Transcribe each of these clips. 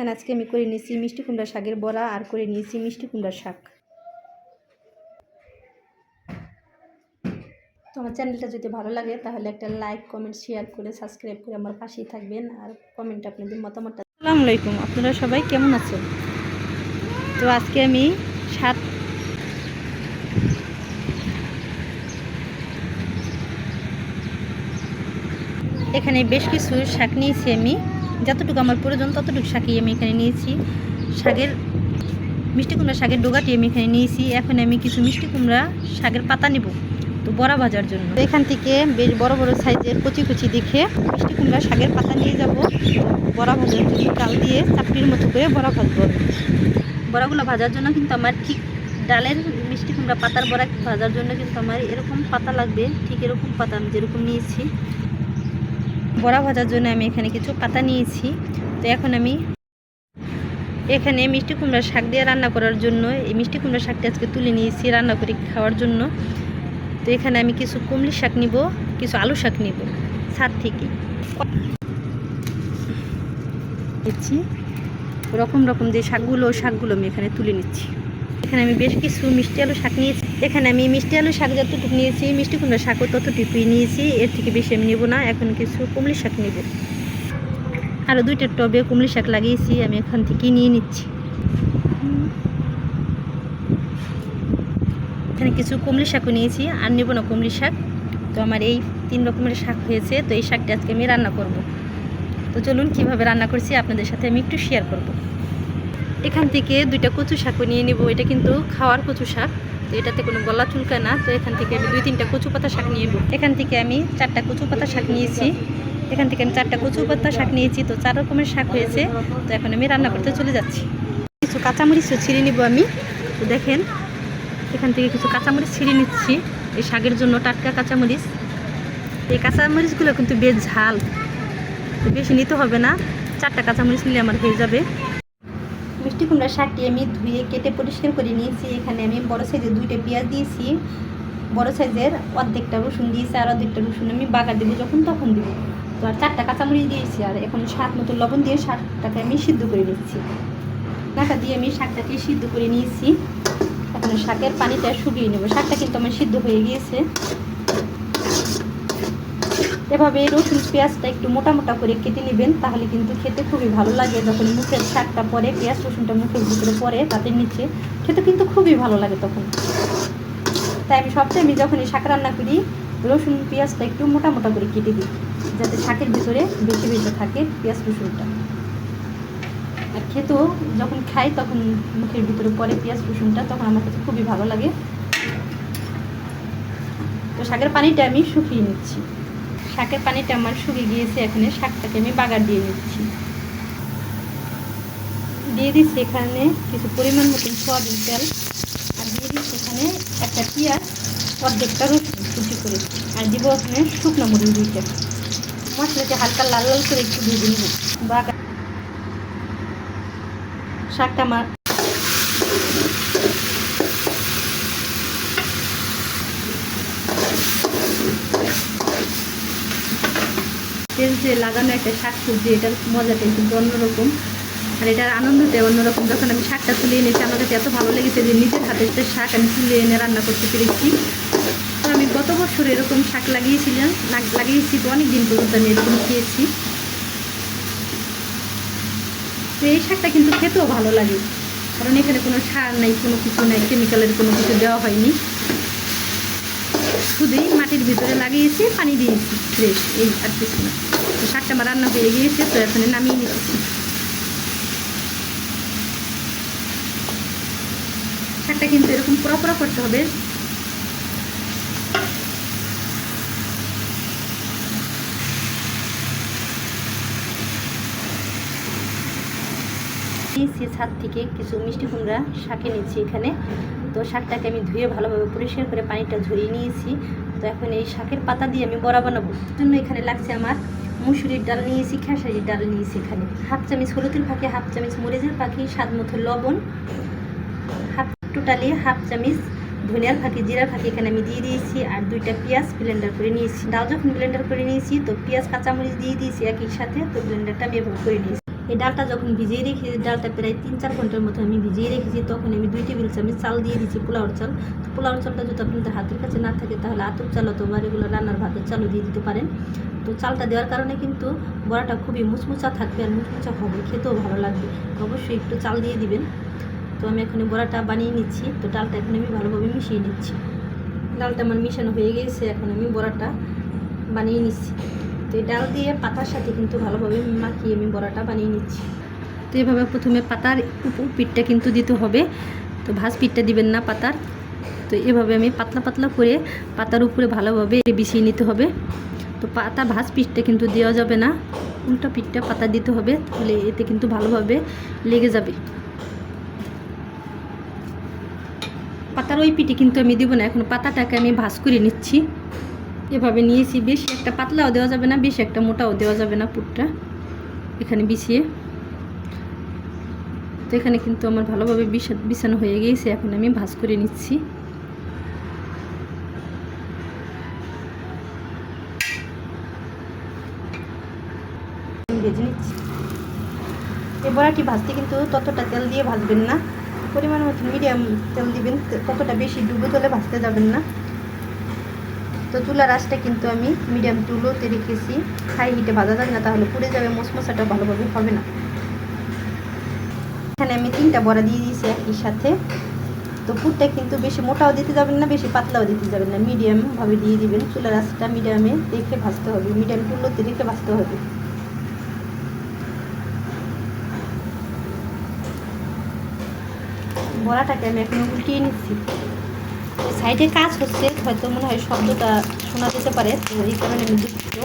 এখানে আজকে আমি করে নিয়েছি মিষ্টি কুমড়া শাকের বড়া আর করে নিয়েছি মিষ্টি কুমড়ার শাক। তো আমার চ্যানেলটা যদি ভালো লাগে, তাহলে একটা লাইক, কমেন্ট, শেয়ার করে সাবস্ক্রাইব করে আমার পাশেই থাকবেন। আর কমেন্ট আপনাদের মতামতটা আসসালামু আলাইকুম, আপনারা সবাই কেমন আছেন? তো আজকে আমি সাত এখানে বেশ কিছু শাক নিয়েছি আমি। যতটুকু আমার প্রয়োজন, ততটুকু শাকই আমি এখানে নিয়েছি। শাকের মিষ্টি কুমড়া, শাকের ডোগাটি আমি এখানে নিয়েছি। এখন আমি কিছু মিষ্টি কুমড়া, শাকের পাতা নেব তো বড়া ভাজার জন্য। এখান থেকে বেশ বড় বড় সাইজের কচি কচি দেখে মিষ্টি কুমড়া, শাকের পাতা নিয়ে যাব। বড়া ভাজার জন্য ডাল দিয়ে চাপড়ির মতো করে বড়া ভাজবো। বড়াগুলো ভাজার জন্য কিন্তু আমার ঠিক ডালের মিষ্টি কুমড়া, পাতার বড়া ভাজার জন্য কিন্তু আমার এরকম পাতা লাগবে। ঠিক এরকম পাতা আমি যেরকম নিয়েছি। বড়া ভাজার জন্য আমি এখানে কিছু পাতা নিয়েছি। তো এখন আমি এখানে মিষ্টি কুমড়ার শাক দিয়ে রান্না করার জন্য, এই মিষ্টি কুমড়ার শাকটা আজকে তুলে নিয়েছি রান্না করে খাওয়ার জন্য। তো এখানে আমি কিছু কুমড়ি শাক নিব, কিছু আলু শাক নিব ছাদ থেকে। নিচ্ছি। রকম রকম যে শাকগুলো শাকগুলো আমি এখানে তুলে নিচ্ছি। এখানে আমি বেশ কিছু মিষ্টি আলু শাক নিয়েছি। এখানে আমি মিষ্টি আলু শাক যতটুকু নিয়েছি, মিষ্টি কুমড়া শাকও ততটুকুই নিয়েছি। এর থেকে বেশি আমি নেব না, এখন কিছু কুমড়ি শাক নেব। আরও দুইটা টবে কুমড়ি শাক লাগিয়েছি, আমি এখান থেকে নিয়ে নিচ্ছি। এখানে কিছু কুমড়ি শাকও নিয়েছি, আর নেব না কুমড়ি শাক। তো আমার এই তিন রকমের শাক হয়েছে, তো এই শাকটা আজকে আমি রান্না করব। তো চলুন কীভাবে রান্না করছি, আপনাদের সাথে আমি একটু শেয়ার করব। এখান থেকে দুইটা কচু শাকও নিয়ে নেব। এটা কিন্তু খাওয়ার কচু শাক, তো এটাতে কোনো গলা চুলকায় না। তো এখান থেকে আমি দুই তিনটা কচু পাতা শাক নিয়ে নেব। এখান থেকে আমি চারটা কচু পাতা শাক নিয়েছি। এখান থেকে আমি চারটা কচু পাতা শাক নিয়েছি। তো চার রকমের শাক হয়েছে। তো এখন আমি রান্না করতে চলে যাচ্ছি। কিছু কাঁচামরিচও ছিঁড়ে নিব আমি। তো দেখেন, এখান থেকে কিছু কাঁচামরিচ ছিঁড়ে নিচ্ছি। এই শাকের জন্য টাটকা কাঁচামরিচ। এই কাঁচামরিচগুলো কিন্তু বেশ ঝাল। বেশি নিতে হবে না। চারটা কাঁচামরিচ নিলে আমার হয়ে যাবে। মিষ্টি কুমড়ার শাকটি আমি ধুয়ে কেটে পরিষ্কার করে নিয়েছি। এখানে আমি বড় সাইজের দুইটা পেঁয়াজ দিয়েছি। বড় সাইজের অর্ধেকটা রসুন দিয়েছি আর অর্ধেকটা রসুন আমি বাগার দেবো যখন তখন দেবো। তো আর চারটা কাঁচামরিচ দিয়েছি আর এখন স্বাদ মতো লবণ দিয়ে শাকটাকে আমি সিদ্ধ করে নিচ্ছি। ঢাকা দিয়ে আমি শাকটাকে সিদ্ধ করে নিয়েছি। এখন শাকের পানিটা শুকিয়ে নেব। শাকটা কিন্তু আমার সিদ্ধ হয়ে গিয়েছে। এভাবে রসুন পেঁয়াজটা একটু মোটা মোটা করে কেটে নেবেন, তাহলে কিন্তু খেতে খুবই ভালো লাগে। যখন মুখের শাকটা পরে, পেঁয়াজ রসুনটা মুখের ভিতরে পরে তাদের নিচে, খেতে কিন্তু খুবই ভালো লাগে তখন। তাই আমি সবচেয়ে আমি যখন এই শাক রান্না করি, রসুন পেঁয়াজটা একটু মোটা মোটা করে কেটে দিই, যাতে শাকের ভিতরে বেশি বেশি থাকে পেঁয়াজ রসুনটা। আর খেতেও যখন খাই, তখন মুখের ভিতরে পরে পেঁয়াজ রসুনটা, তখন আমার কাছে খুবই ভালো লাগে। তো শাকের পানিটা আমি শুকিয়ে নিচ্ছি। শাকের পানিটা আমার শুকিয়ে গিয়েছে, এখানে শাকটাকে আমি বাগার দিয়ে নিচ্ছি। দিয়ে দিচ্ছি এখানে কিছু পরিমাণ মতন সোয়াবিন তেল, আর দিয়ে দিচ্ছি এখানে একটা পেঁয়াজ, অর্ধেকটা রসুন কুচি করে। আর দিব ওখানে শুকনো মরিচ দুইটা। মশলাকে হালকা লাল লাল করে একটু ভেজে নেব। বাগার শাকটা আমার তেল যে লাগানো একটা শাক সবজি এটার মজাটাই কিন্তু অন্যরকম। আর এটার আনন্দটাই অন্যরকম। যখন আমি শাকটা তুলে এনেছি, আমার কাছে এত ভালো লেগেছে যে নিজের হাতে একটা শাক আমি তুলে এনে রান্না করতে পেরেছি। তো আমি গত বছর এরকম শাক লাগিয়েছিলাম, লাগ- লাগিয়েছি তো অনেক দিন পর্যন্ত আমি এরকম খেয়েছি। তো এই শাকটা কিন্তু খেতেও ভালো লাগে। কারণ এখানে কোনো সার নাই, কোনো কিছু নাই কেমিক্যালের কোনো কিছু দেওয়া হয়নি। শুধুই মাটির ভিতরে লাগিয়েছি, পানি দিয়েছি ফ্রেশ এই আর কিছু না। শাকটা আমার রান্না হয়ে গিয়েছে, তো এখানে নামিয়ে নিচ্ছি। শাকটা কিন্তু এরকম পোড়া করতে হবে। নিয়েছি ছাদ থেকে কিছু মিষ্টি কুমড়া শাকে নিচ্ছি এখানে। তো শাকটাকে আমি ধুয়ে ভালোভাবে পরিষ্কার করে পানিটা ঝরিয়ে নিয়েছি। তো এখন এই শাকের পাতা দিয়ে আমি বড়া বানাবো। জন্য এখানে লাগছে আমার মুসুরির ডাল নিয়েছি, খেসারির ডাল নিয়েছি এখানে। হাফ চামচ হলুদের পাখি হাফ চামিচ মরিচের পাখি স্বাদ মতো লবণ, হাফ টোটালি হাফ চামিচ ধনিয়ার ফাঁকি, জিরার ফাঁকি এখানে আমি দিয়ে দিয়েছি আর দুইটা পেঁয়াজ ব্লেন্ডার করে নিয়েছি। ডাল যখন ব্লেন্ডার করে নিয়েছি, তো পেঁয়াজ, কাঁচামরিচ দিয়ে দিয়েছি একই সাথে, তো ব্লেন্ডারটা আমি এভাবে করে নিয়েছি। এই ডালটা যখন ভিজিয়ে রেখে ডালটা প্রায় তিন চার ঘণ্টার মতো আমি ভিজিয়ে রেখেছি, তখন আমি দুই টেবিল চামচ চাল দিয়ে দিচ্ছি পোলাওর চাল। তো পোলাওর চালটা যদি আপনাদের হাতের কাছে না থাকে, তাহলে আতপ চাল অথবা এগুলো রান্নার ভাতের চালও দিয়ে দিতে পারেন। তো চালটা দেওয়ার কারণে কিন্তু বড়াটা খুবই মুচমুচা থাকবে আর মুচমুচা হবে, খেতেও ভালো লাগবে। অবশ্যই একটু চাল দিয়ে দিবেন। তো আমি এখন বড়াটা বানিয়ে নিচ্ছি। তো ডালটা এখন আমি ভালোভাবে মিশিয়ে নিচ্ছি। ডালটা আমার মিশানো হয়ে গেছে, এখন আমি বড়াটা বানিয়ে নিচ্ছি। তো এই ডাল দিয়ে পাতার সাথে কিন্তু ভালোভাবে মাখিয়ে আমি বড়াটা বানিয়ে নিচ্ছি। তো এভাবে প্রথমে পাতার পিঠটা কিন্তু দিতে হবে। তো ভাজ পিঠটা দিবেন না পাতার। তো এভাবে আমি পাতলা পাতলা করে পাতার উপরে ভালোভাবে বিছিয়ে নিতে হবে। তো পাতা ভাজ পিঠটা কিন্তু দেওয়া যাবে না। উল্টা পিঠটা পাতা দিতে হবে, তাহলে এতে কিন্তু ভালোভাবে লেগে যাবে। পাতার ওই পিঠে কিন্তু আমি দিব না, এখন পাতাটাকে আমি ভাজ করে নিচ্ছি। এভাবে নিয়েছি। বেশি একটা পাতলাও দেওয়া যাবে না, বেশি একটা মোটাও দেওয়া যাবে না পুরটা। এখানে বিছিয়ে। তো এখানে কিন্তু আমার ভালোভাবে বিছা- বিছানো হয়ে গিয়েছে, এখন আমি ভাজ করে নিচ্ছি। ভেজে নিচ্ছি। বড়াটি ভাজতে কিন্তু ততটা তেল দিয়ে ভাজবেন না। পরিমাণ মতো মিডিয়াম তেল দিবেন, ততটা বেশি ডুবো তেলে ভাজতে যাবেন না। তো চুলার আঁচটা কিন্তু আমি মিডিয়াম টুলোতে রেখেছি। হাই হিটে ভাজা যাবে না তাহলে পুড়ে যাবে মশমশাটা ভালোভাবে হবে না। এখানে আমি তিনটা বড়া দিয়ে দিয়েছি একই সাথে। তো পুরটা কিন্তু বেশি মোটাও দিতে যাবেন না, বেশি পাতলাও দিতে যাবেন না। মিডিয়ামভাবে দিয়ে দিবেন। চুলার আঁচটা মিডিয়ামে রেখে ভাজতে হবে। মিডিয়াম টুলোতে রেখে ভাজতে হবে। বড়াটাকে আমি এখন উল্টিয়ে নিচ্ছি। সাইডে কাজ হচ্ছে। হয়তো মনে হয় শব্দটা শোনা যেতে পারে এই কারণে আমি দুঃখিত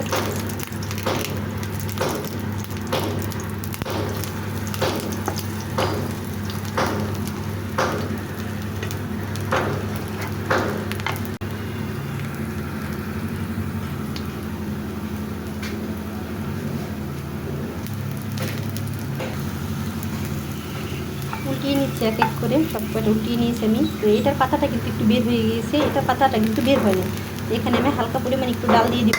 উল্টিয়ে নিচ্ছে এক এক করে সব উল্টিয়ে নিয়েছি আমি। তো এটার পাতাটা কিন্তু একটু বের হয়ে গিয়েছে এটার পাতাটা কিন্তু বের হয়নি এখানে আমি হালকা পরিমাণে একটু ডাল দিয়ে দিব।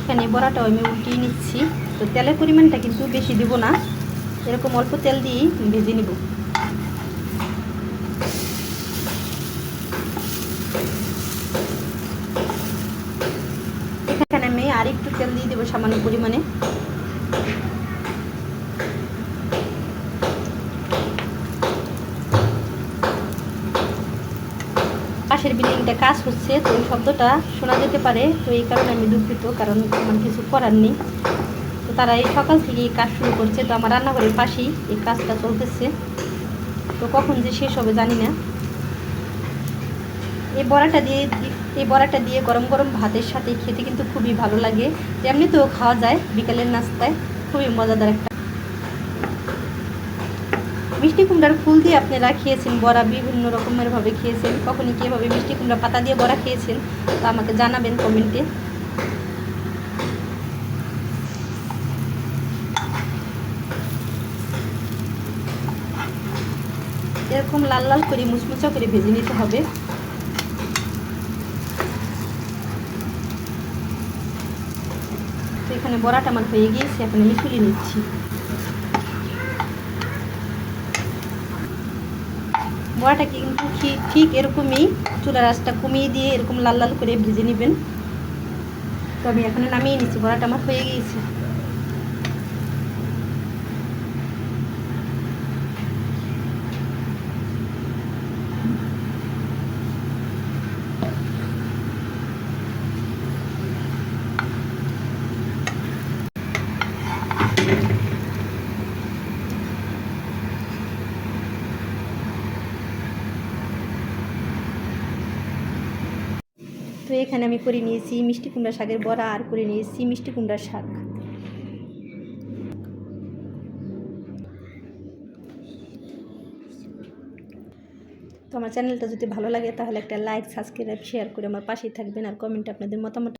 এখানে বড়াটাও আমি উল্টিয়ে নিচ্ছি। তো তেলের পরিমাণটা কিন্তু বেশি দেব না। এরকম অল্প তেল দিয়েই ভেজে নেব। এখানে আমি আর একটু তেল দিয়ে দেবো সামান্য পরিমাণে। বিল্ডিংটা কাজ হচ্ছে তো শব্দটা শোনা যেতে পারে। তো এই কারণে আমি দুঃখিত, কারণ আমার কিছু করার নেই। তো তারা এই সকাল থেকে এই কাজ শুরু করছে। তো আমার রান্নাঘরের পাশেই এই কাজটা চলতেছে। তো কখন যে শেষ হবে জানি না। এই বড়াটা দিয়ে, এই বড়াটা দিয়ে গরম গরম ভাতের সাথে খেতে কিন্তু খুবই ভালো লাগে। এমনিতেও খাওয়া যায় বিকালের নাস্তায়, খুবই মজাদার একটা মিষ্টি কুমড়ার ফুল দিয়ে আপনারা খেয়েছেন, বড়া বিভিন্ন রকমেরভাবে খেয়েছেন, কখনই কীভাবে মিষ্টি কুমড়া পাতা দিয়ে বড়া খেয়েছেন? তা আমাকে জানাবেন কমেন্টে। এরকম লাল লাল করে মুচমুচা করে ভেজে নিতে হবে। তো এখানে বড়াটা আমার হয়ে গিয়েছে, এখন আমি তুলে নিচ্ছি। বড়াটা কিন্তু ঠিক এরকমই চুলার আঁচটা কমিয়ে দিয়ে এরকম লাল লাল করে ভেজে নেবেন। তো আমি এখন নামিয়ে নিচ্ছি বড়াটা আমার হয়ে গিয়েছে তো এখানে আমি করে নিয়েছি মিষ্টি কুমড়া শাকের বড়া আর করে নিয়েছি মিষ্টি কুমড়ার শাক। তো আমার চ্যানেলটা যদি ভালো লাগে তাহলে একটা লাইক, সাবস্ক্রাইব শেয়ার করে আমার পাশেই থাকবেন আর কমেন্টে আপনাদের মতামত